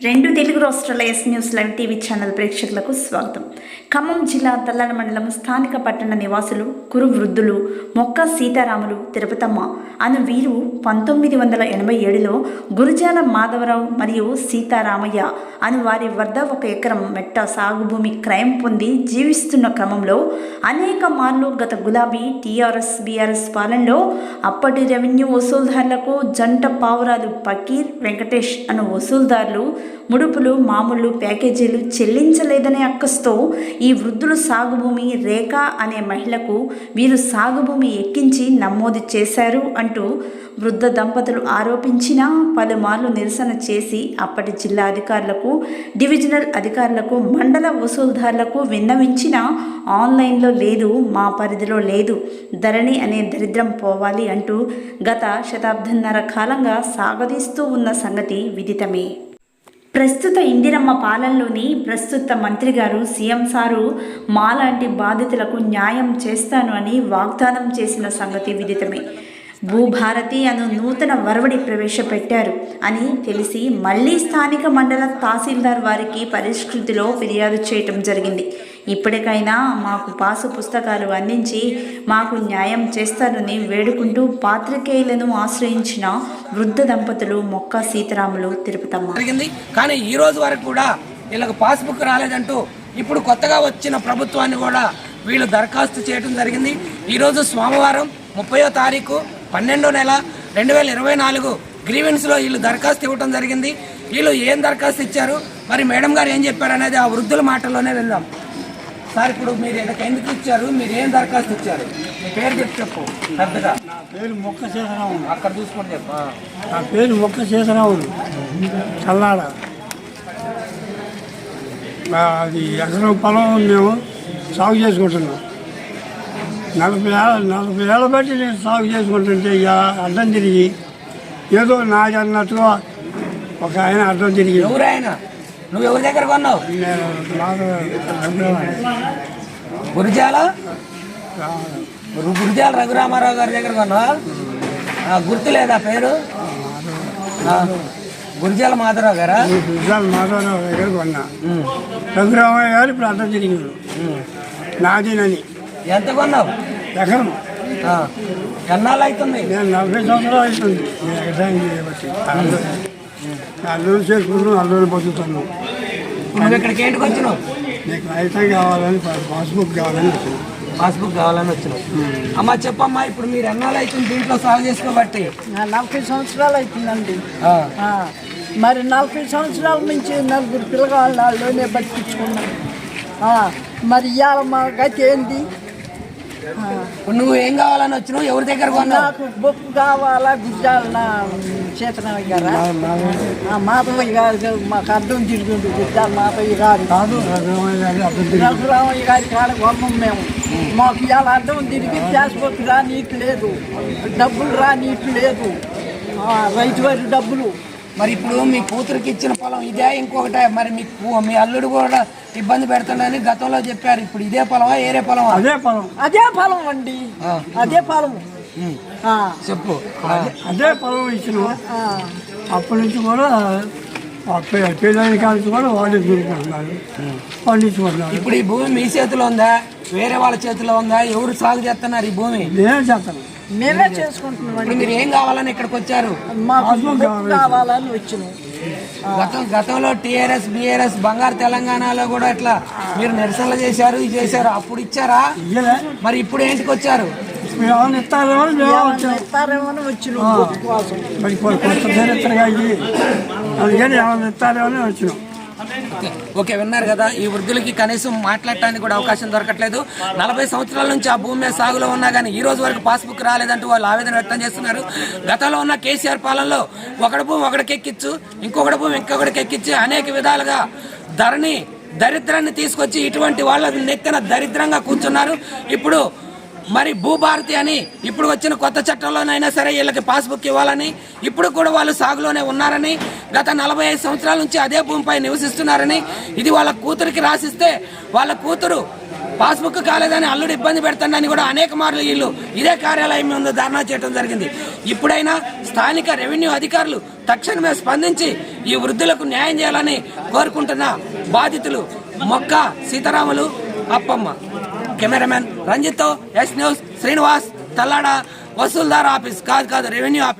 రెండు తెలుగు రాష్ట్రాల S news live TV channel ప్రేక్షకులకు స్వాగతం. ఖమ్మం జిల్లా తల్లాడ మండలం స్థానిక పట్టణ నివాసులు కురు వృద్ధులు మొక్క సీతారాములు తిరుపతమ్మ అను వీరు పంతొమ్మిది వందల ఎనభై ఏడులో గురుజాల మాధవరావు మరియు సీతారామయ్య అను వారి వద్ద ఒక ఎకరం మెట్ట సాగు భూమి క్రయం పొంది జీవిస్తున్న క్రమంలో అనేక మార్లు గత గులాబీ టీఆర్ఎస్ బీఆర్ఎస్ పాలనలో అప్పటి రెవెన్యూ వసూలుదారులకు జంట పావురాలు పకీర్ వెంకటేష్ అను వసూలుదారులు ముడుపులు మామూలు ప్యాకేజీలు చెల్లించలేదనే అక్కస్తో ఈ వృద్ధులు సాగుభూమి రేఖ అనే మహిళకు వీరు సాగుభూమి ఎక్కించి నమోదు చేశారు అంటూ వృద్ధ దంపతులు ఆరోపించిన పలుమార్లు నిరసన చేసి అప్పటి జిల్లా అధికారులకు డివిజనల్ అధికారులకు మండల వసూలుదారులకు విన్నవించిన ఆన్లైన్లో లేదు మా పరిధిలో లేదు ధరణి అనే దరిద్రం పోవాలి అంటూ గత శతాబ్దంన్నర కాలంగా సాగదీస్తూ ఉన్న సంగతి విదితమే. ప్రస్తుత ఇందిరమ్మ పాలనలోని ప్రస్తుత మంత్రి గారు సీఎం సారు మాలాంటి బాధితులకు న్యాయం చేస్తాను అని వాగ్దానం చేసిన సంగతి విదితమే. భూభారతి అను నూతన వరవడి ప్రవేశపెట్టారు అని తెలిసి మళ్ళీ స్థానిక మండల తహసీల్దార్ వారికి పరిష్కృతిలో ఫిర్యాదు చేయటం జరిగింది. ఇప్పటికైనా మాకు పాసు పుస్తకాలు అందించి మాకు న్యాయం చేస్తారని వేడుకుంటూ పాత్రికేయులను ఆశ్రయించిన వృద్ధ దంపతులు మొక్క సీతారాములు తిరుపతమ్మ. జరిగింది. కానీ ఈ రోజు వరకు కూడా వీళ్ళకి పాస్బుక్ రాలేదంటూ ఇప్పుడు కొత్తగా వచ్చిన ప్రభుత్వాన్ని కూడా వీళ్ళు దరఖాస్తు చేయడం జరిగింది. ఈరోజు సోమవారం ముప్పయో తారీఖు పన్నెండో నెల రెండు వేల ఇరవై నాలుగు గ్రీవెన్స్లో వీళ్ళు దరఖాస్తు ఇవ్వడం జరిగింది. వీళ్ళు ఏం దరఖాస్తు ఇచ్చారు? మరి మేడం గారు ఏం చెప్పారు అనేది ఆ వృద్ధుల మాటల్లోనే వెళ్దాం సార్ ఇప్పుడు మీరు ఇక్కడ ఎందుకు ఇచ్చారు మీరు ఏం దరఖాస్తు ఇచ్చారు? మీ పేరు చెప్పి చెప్పు పెద్దగా. నా పేరు మొక్క సీతారాము అక్కడ చూసుకొని చెప్పు. నా పేరు మొక్క సీతారాము చల్లాడ. అది ఎకరం పొలం మేము సాగు చేసుకుంటున్నాం. నలభై ఏళ్ళ నలభై ఏళ్ళ బట్టి నేను సాగు చేసుకుంటుంటే ఇక అడ్డం తిరిగి ఏదో నాది అన్నట్టుగా ఒక ఆయన అడ్డం తిరిగి ఎవరు ఆయన నువ్వు ఎవరి దగ్గర కొన్నావు? నేను నాకు. గురిజాల? గురిజాల రఘురామారావు గారి దగ్గర కొన్నావా? గుర్తు లేదా పేరు? గురిజాల మాధవరావు గారా? విజయాలు మాధవరావు దగ్గర కొన్నా. రఘురామయ్య గారు ఇప్పుడు అడ్డం తిరిగిండు నాదినని ఎంత కొన్నావు? ఎకరం. ఎన్నాళ్ళు అవుతుంది నేను నలభై సంవత్సరాలు అవుతుంది. ఈ వ్యవసాయం చేయబట్టి. అల్లుడు చేసుకుంటూ అల్లుడు బతుకుతున్నాం. నువ్వు ఇక్కడికి ఏంటికి వచ్చినావు? నీకు అయితే కావాలని పాస్బుక్ కావాలని వచ్చినాం. పాస్బుక్ కావాలని వచ్చినావు. అమ్మా చెప్పమ్మా ఇప్పుడు మీరు ఎన్నాళ్ళు అవుతుంది దీంట్లో సాగు చేసుకోబట్టి? నా నలభై సంవత్సరాలు అవుతుందండి. మరి నలభై సంవత్సరాల నుంచి నలుగురు పిల్లగాళ్ళు వాళ్ళలోనే బతికించుకున్నాను ఆ, మరి ఇవాళ మా గతి ఇప్పుడు నువ్వు ఏం కావాలని వచ్చినావు? ఎవరి దగ్గర నాకు బొక్కు కావాలా గుజ్జాల? చేతనయ్య గారా ఆ, మాధవయ్య గారు మాకు అర్థం తిరుగుండు గుజ్జాల మాధవయ్య గారు. కాదు రఘురామయ్య గారి కాడ కొన్నాం మేము. మాకు ఇవాళ అర్థం తిరిగి పాస్పోర్ట్ రానీకి లేదు. డబ్బులు రానీకి లేదు. ఆ, రైతు వారి డబ్బులు. మరి ఇప్పుడు మీ కూతురికి ఇచ్చిన పొలం ఇదే ఇంకొకటే. మరి మీ మీ అల్లుడు కూడా ఇబ్బంది పెడుతున్నాడని గతంలో చెప్పారు. ఇప్పుడు ఇదే పొలమా ఏరే పొలమా? అదే పొలం. అదే ఫలం అండి. అదే ఆ, చెప్పు. అదే పొలం ఇచ్చినాం. అప్పటి నుంచి కూడా పేదైన కాలం కూడా వాళ్ళే దొరుకుతున్నారు పండించుకుంటున్నారు ఇప్పుడు ఈ భూమి మీ చేతిలో ఉందా? వేరే వాళ్ళ చేతిలో ఉందా? ఎవరు సాగు చేస్తున్నారు ఈ భూమి? నేనే చేస్తాను మేమే చేసుకుంటున్నాం మీరు ఏం కావాలని ఇక్కడికి వచ్చారు? కావాలని వచ్చినాం. గతం గతంలో టీఆర్ఎస్ బీఆర్ఎస్ బంగారు తెలంగాణలో కూడా ఇట్లా మీరు నిరసనలు చేశారు ఇది చేశారు. అప్పుడు ఇచ్చారా? మరి ఇప్పుడు ఏంటికి వచ్చారు? ఇస్తారేమో వచ్చినాం. ఓకే విన్నారు కదా ఈ వృద్ధులకి కనీసం మాట్లాడటానికి కూడా అవకాశం దొరకట్లేదు. నలభై సంవత్సరాల నుంచి ఆ భూమి మీద సాగులో ఉన్నా కానీ ఈ రోజు వరకు పాస్బుక్ రాలేదంటూ వాళ్ళు ఆవేదన వ్యక్తం చేస్తున్నారు. గతంలో ఉన్న కేసీఆర్ పాలనలో ఒకటి భూమి ఒకటికి ఇంకొకటి భూమి ఇంకొకటికి ఎక్కించి అనేక విధాలుగా ధరని దరిద్రాన్ని తీసుకొచ్చి ఇటువంటి వాళ్ళ నెత్తిన దరిద్రంగా కూర్చున్నారు. ఇప్పుడు మరి భూభారతి అని ఇప్పుడు వచ్చిన కొత్త చట్టంలోనైనా సరే వీళ్ళకి పాస్బుక్ ఇవ్వాలని ఇప్పుడు కూడా వాళ్ళు సాగులోనే ఉన్నారని గత నలభై ఐదు సంవత్సరాల నుంచి అదే భూమిపై నివసిస్తున్నారని ఇది వాళ్ళ కూతురికి రాసిస్తే వాళ్ళ కూతురు పాస్బుక్ కాలేదని అల్లుడు ఇబ్బంది పెడుతుందని కూడా అనేక మార్లు వీళ్ళు ఇదే కార్యాలయం ముందు ధర్నా చేయడం జరిగింది. ఇప్పుడైనా స్థానిక రెవెన్యూ అధికారులు తక్షణమే స్పందించి ఈ వృద్ధులకు న్యాయం చేయాలని కోరుకుంటున్న బాధితులు మొక్క సీతారాములు అప్పమ్మ. కెమెరామెన్ రంజిత్తో ఎస్ న్యూస్ శ్రీనివాస్ తల్లాడ వసూల్దార్ ఆఫీస్ కాదు కాదు రెవెన్యూ ఆఫీస్.